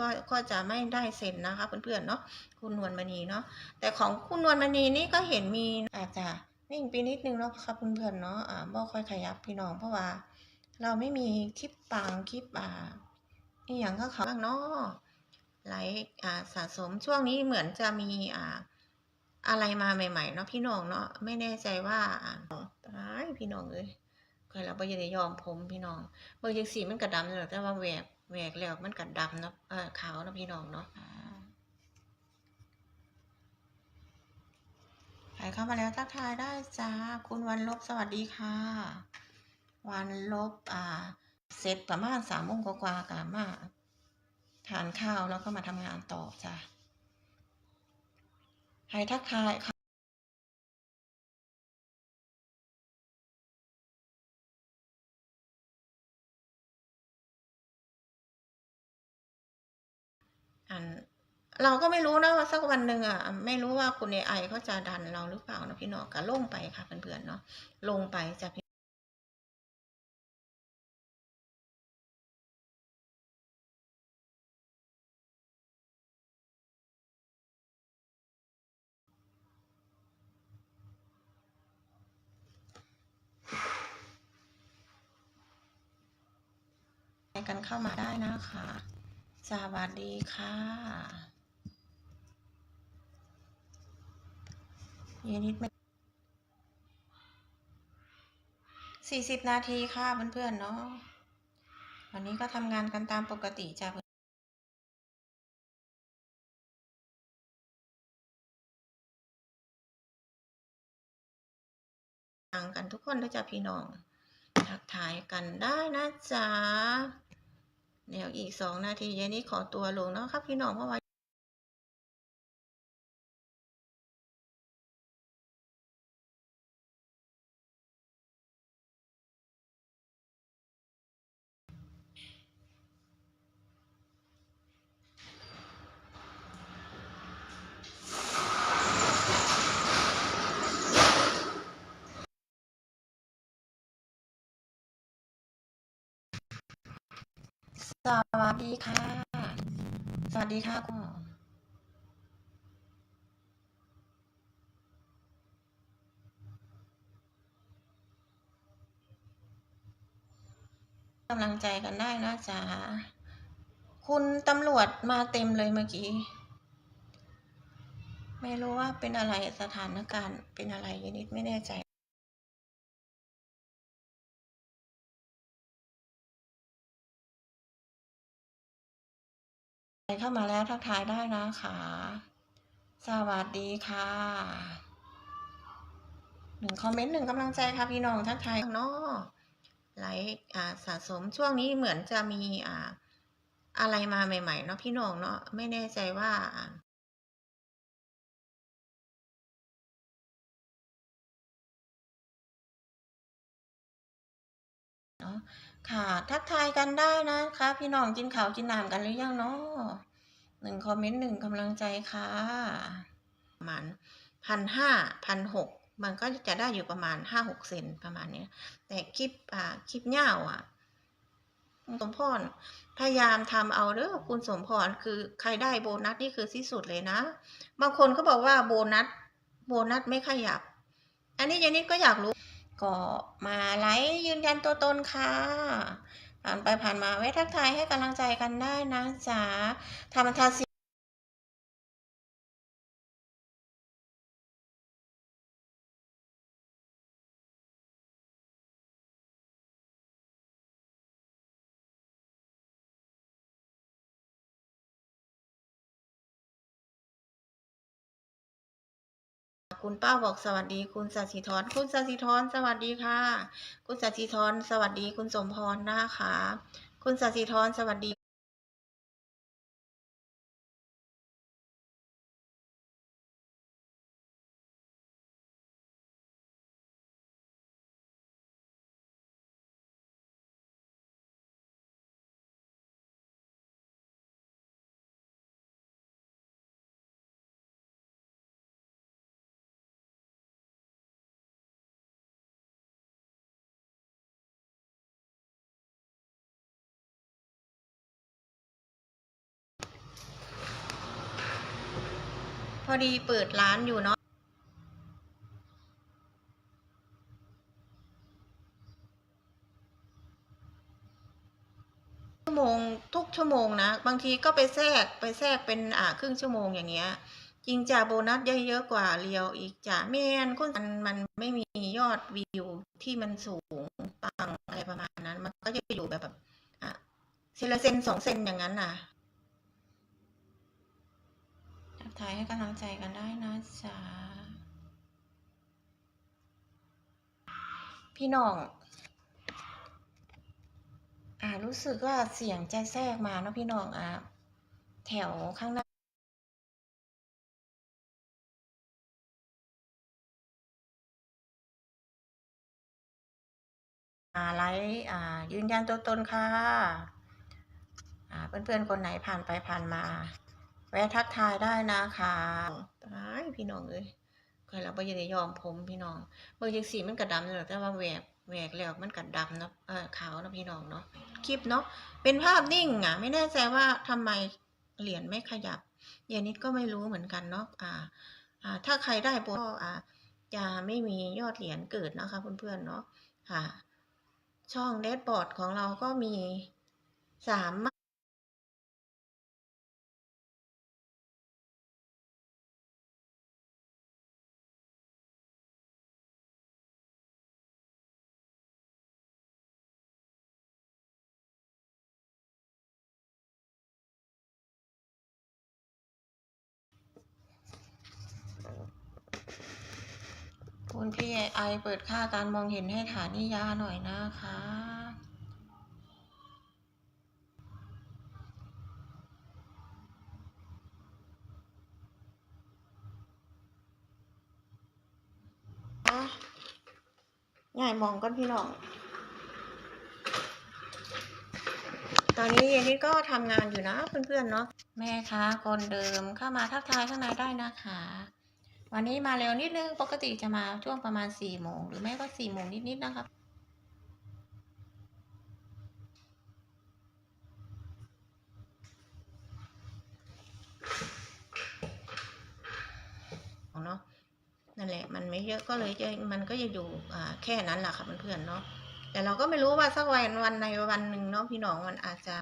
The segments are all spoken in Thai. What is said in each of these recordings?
ก็ก็จะไม่ได้เซ็นนะคะ เพื่อนๆเนาะคุณนวลมณีเนาะแต่ของคุณนวลมณีนี่ก็เห็นมีอาจจะนิ่งไปนิดนึงเนาะครับเพื่อนๆเนาะอ่าบ่ค่อยขยับพี่น้องเพราะว่า เราไม่มีคลิปปังคลิปอ่าอีหยังก็เขาบ้างเนาะไลค์อ่าสะสมช่วงนี้เหมือนจะมีอ่าอะไรมาใหม่ ๆ เนาะพี่น้องเนาะไม่แน่ใจว่าอ่าตายพี่น้องเอ้ยเคยเราไปยังยอมผมพี่น้องเบอร์ยังสีมันกระดำเลยแต่ว่าแหวก แหวกแล้วมันกระดำเนาะเออขาวเนาะพี่น้องเนาะอ่าใครเข้ามาแล้วทักทายได้จ้า คุณวันลบสวัสดีค่ะ วันลบอ่า เสร็จประมาณสามโมงกว่าๆกันมาทานข้าวแล้วก็มาทำงานต่อจ้ะใครทักทายค่ะ อันเราก็ไม่รู้นะว่าสักวันหนึ่งอะไม่รู้ว่าคุณเอไอเขาจะดันเราหรือเปล่านะพี่นองก็ลงไปค่ะเพื่อนๆเนาะลงไปจะพี่กันเข้ามาได้นะคะ สวัสดีค่ะ เยนิดไม่สี่สิบนาทีค่ะเพื่อนๆเนาะ วันนี้ก็ทำงานกันตามปกติจ้ะฟังกันทุกคนด้วยจ้ะพี่น้อง ทักทายกันได้นะจ๊ะ เดี๋ยวอีกสองนาทีเย็นนี้ขอตัวลงเนาะครับพี่น้องเพราะว่า สวัสดีค่ะ สวัสดีค่ะคุณหมอำลังใจกันได้นะจ๊ะ คุณตำรวจมาเต็มเลยเมื่อกี้ ไม่รู้ว่าเป็นอะไรสถานการณ์เป็นอะไรยนิดไม่แน่ใจ เข้ามาแล้วทักทายได้นะคะ สวัสดีค่ะหนึ่งคอมเมนต์หนึ่งกำลังใจค่ะพี่น้องทักทายข้างนอกไลค์อ่าสะสมช่วงนี้เหมือนจะมีอ่าอะไรมาใหม่ๆเนาะพี่น้องเนาะไม่แน่ใจว่า นาะค่ะ ทักทายกันได้นะคะ พี่น้องกินข้าวกินน้ำกันหรือยังเนาะหนึ่งคอมเมนต์หนึ่งกำลังใจค่ะประมาณพันห้าพันหกมันก็จะได้อยู่ประมาณห้าหกเซนประมาณเนี้ยแต่คลิปอ่าคลิปยาอะคุณสมพรพยายามทำเอาเด้อคุณสมพรคือใครได้โบนัสนี่คือที่สุดเลยนะ บางคนก็บอกว่าโบนัสโบนัสไม่ขยับ อันนี้ยานิดก็อยากรู้ ก็มาไลฟ์ยืนยันตัวตนค่ะ ผ่านไปผ่านมาไว้ทักทายให้กำลังใจกันได้นะจ๊ะธรรมทา คุณป้าบอกสวัสดี คุณสัชิธรคุณสัชิธรสวัสดีค่ะ คุณสัชิธรสวัสดี คุณสมพรนะคะ คุณสัชิธรสวัสดี พอดีเปิดร้านอยู่เนาะชั่วโมงทุกชั่วโมงนะ บางทีก็ไปแทรกไปแทรกเป็นอ่าครึ่งชั่วโมงอย่างเงี้ย จริงจ่าโบนัสเยอะๆกว่าเรียวอีกจ่าแมนคนมันมันไม่มียอดวิวที่มันสูงปังอะไรประมาณนั้น มันก็จะอยู่แบบแบบอะเซนละเซนสองเซนอย่างนั้นน่ะ ทักทายให้กำลังใจกันได้นะจ๊ะพี่น้อง อ่ารู้สึกว่าเสียงจะแทรกมาเนาะพี่น้องอะแถวข้างหน้าอาไลฟ์อ่ายืนยันตัวตนค่ะอ่าเพื่อนๆ คนไหนผ่านไปผ่านมา วะทักทายได้นะคะตายพี่น้องเอ้ยใครเราไปยืนยอมผมพี่น้องเบอร์ยังสีมันกระดำเลยแต่ว่าแหวกแหวกแล้วมันกระดำเนาะเออขาวนะพี่น้องเนาะคลิปเนาะเป็นภาพนิ่งอะ ไม่แน่ใจว่าทำไมเหรียญไม่ขยับเยนิดก็ไม่รู้เหมือนกันเนาะอ่าอ่า ถ้าใครได้โปรอ่าจะไม่มียอดเหรียญเกิดนะคะเพื่อนๆเนาะค่ะ ช่องแดชบอร์ดของเราก็มีสาม คุณพี่ไอเปิดค่าการมองเห็นให้ฐานิยาหน่อยนะคะ ง่ายมองก้นพี่น้อง ตอนนี้เยนนี่ก็ทำงานอยู่นะเพื่อนๆเนาะ แม่คะคนเดิมเข้ามาทักทายข้างในได้นะคะ วันนี้มาเร็วนิดนึง ปกติจะมาช่วงประมาณสี่โมงหรือไม่ก็สี่โมงนิดๆนะครับเนาะนั่นแหละมันไม่เยอะก็เลยจะมันก็จะอยู่อ่าแค่นั้นแหละค่ะเพื่อนๆเนาะแต่เราก็ไม่รู้ว่าสักวันวันในวันหนึ่งเนาะพี่น้องมันอาจจะ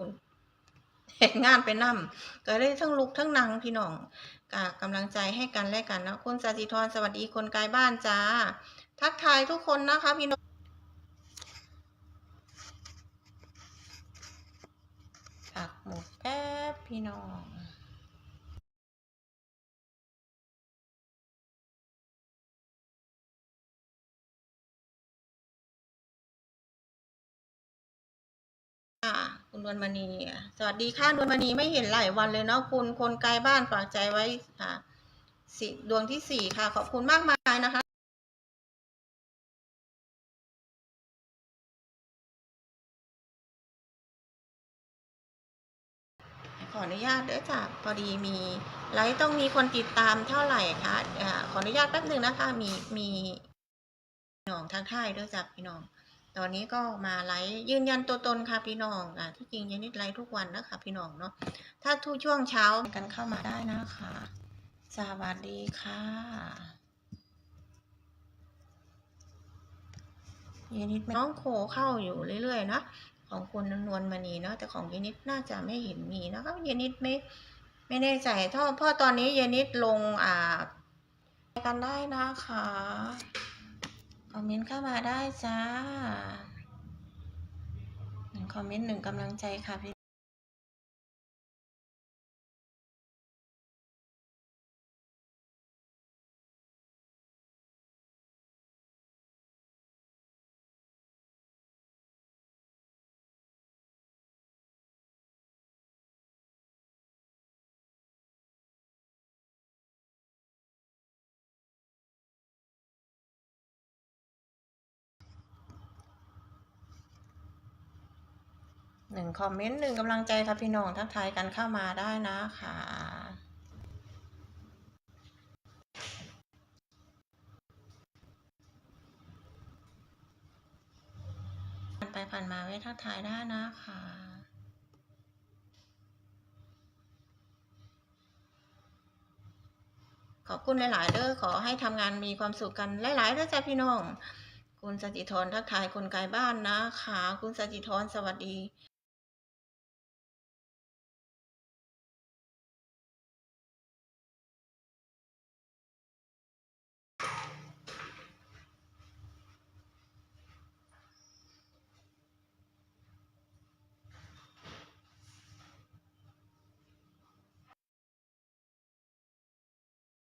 เหตุงานไปนั่มก็ได้ทั้งลุกทั้งนังพี่น้องกกำลังใจให้กันและกันนะคุณสาธิธรสวัสดีคนไกลบ้านจ้า ทักทายทุกคนนะคะพี่น้องปักหมุดแป๊บพี่น้อง นวลมณีสวัสดีค่ะนวลมณีไม่เห็นหลายวันเลยเนาะคุณคนไกลบ้านฝากใจไว้อ่าสิดวงที่สี่ค่ะ ขอบคุณมากมายนะคะขออนุญาตเด้อจ้ะพอดีมีไลฟ์ต้องมีคนติดตามเท่าไหร่คะขออนุญาตแป๊บหนึ่งนะคะ มีมีน้องทักทายด้วยจ้ะพี่น้อง ตอนนี้ก็มาไลฟ์ยืนยันตัวตนค่ะพี่น้องอะที่จริงยันนิดไลฟ์ทุกวันนะคะพี่น้องเนาะถ้าทุกช่วงเช้ากันเข้ามาได้นะคะ สวัสดีค่ะยานิดน้องโคเข้าอยู่เรื่อยๆนะของคุณนวลมณีเนาะแต่ของยานิดน่าจะไม่เห็นมีนะคะยานิดไม่ไม่แน่ใจถ้าเพราะตอนนี้ยานิดลงอ่ากันได้นะคะ คอมเมนต์เข้ามาได้จ้าหนึ่งคอมเมนต์หนึ่งกำลังใจค่ะพี่ หนึ่งคอมเมนต์หนึ่งกำลังใจค่ะพี่น้องทักทายกันเข้ามาได้นะคะผ่านไปผ่านมาไว้ทักทายได้นะคะขอบคุณหลาย ๆ เด้อขอให้ทำงานมีความสุขกันหลายๆเด้อจ้าพี่น้อง คุณสจิธรทักทายคนไกลบ้านนะคะ คุณสจิธรสวัสดี